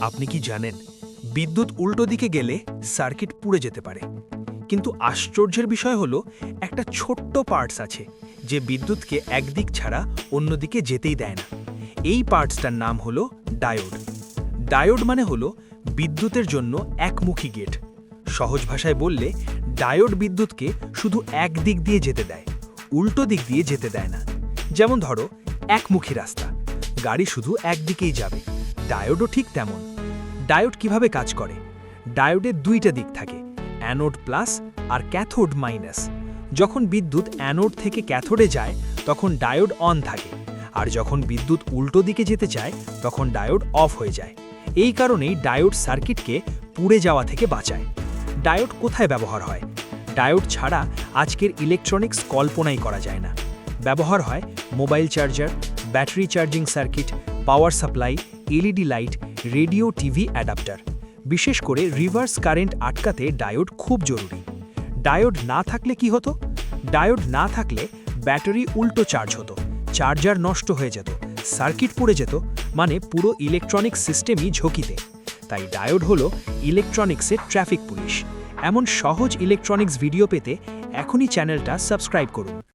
আপনি কি জানেন, বিদ্যুৎ উল্টো দিকে গেলে সার্কিট পুড়ে যেতে পারে। কিন্তু আশ্চর্যের বিষয় হলো, একটা ছোট্ট পার্টস আছে যে বিদ্যুৎকে একদিক ছাড়া অন্যদিকে যেতেই দেয় না। এই পার্টসটার নাম হলো ডায়োড। ডায়োড মানে হলো বিদ্যুতের জন্য একমুখী গেট। সহজ ভাষায় বললে, ডায়োড বিদ্যুৎকে শুধু এক দিক দিয়ে যেতে দেয়, উল্টো দিক দিয়ে যেতে দেয় না। যেমন ধরো, একমুখী রাস্তা, গাড়ি শুধু একদিকেই যাবে। ডায়োডও ঠিক তেমন। ডায়োড কীভাবে কাজ করে? ডায়োডের দুইটা দিক থাকে, অ্যানোড প্লাস আর ক্যাথোড মাইনাস। যখন বিদ্যুৎ অ্যানোড থেকে ক্যাথোডে যায়, তখন ডায়োড অন থাকে। আর যখন বিদ্যুৎ উল্টো দিকে যেতে চায়, তখন ডায়োড অফ হয়ে যায়। এই কারণেই ডায়োড সার্কিটকে পুড়ে যাওয়া থেকে বাঁচায়। ডায়োড কোথায় ব্যবহার হয়? ডায়োড ছাড়া আজকের ইলেকট্রনিক্স কল্পনাই করা যায় না। ব্যবহার হয় mobile charger, battery charging circuit power supply, LED light, radio TV adapter. বিশেষ করে রিভার্স কারেন্ট আটকাতে ডায়োড খুব জরুরি। ডায়োড না থাকলে কি হতো? ডায়োড না থাকলে ব্যাটারি উল্টো চার্জ হতো, চার্জার নষ্ট হয়ে যেত, সার্কিট পুড়ে যেত মানে পুরো ইলেকট্রনিক সিস্টেমই ঝুঁকিতে। তাই ডায়োড হলো ইলেকট্রনিক্সের ট্রাফিক পুলিশ। এমন সহজ ইলেকট্রনিক্স ভিডিও পেতে এখনই চ্যানেলটা সাবস্ক্রাইব করুন।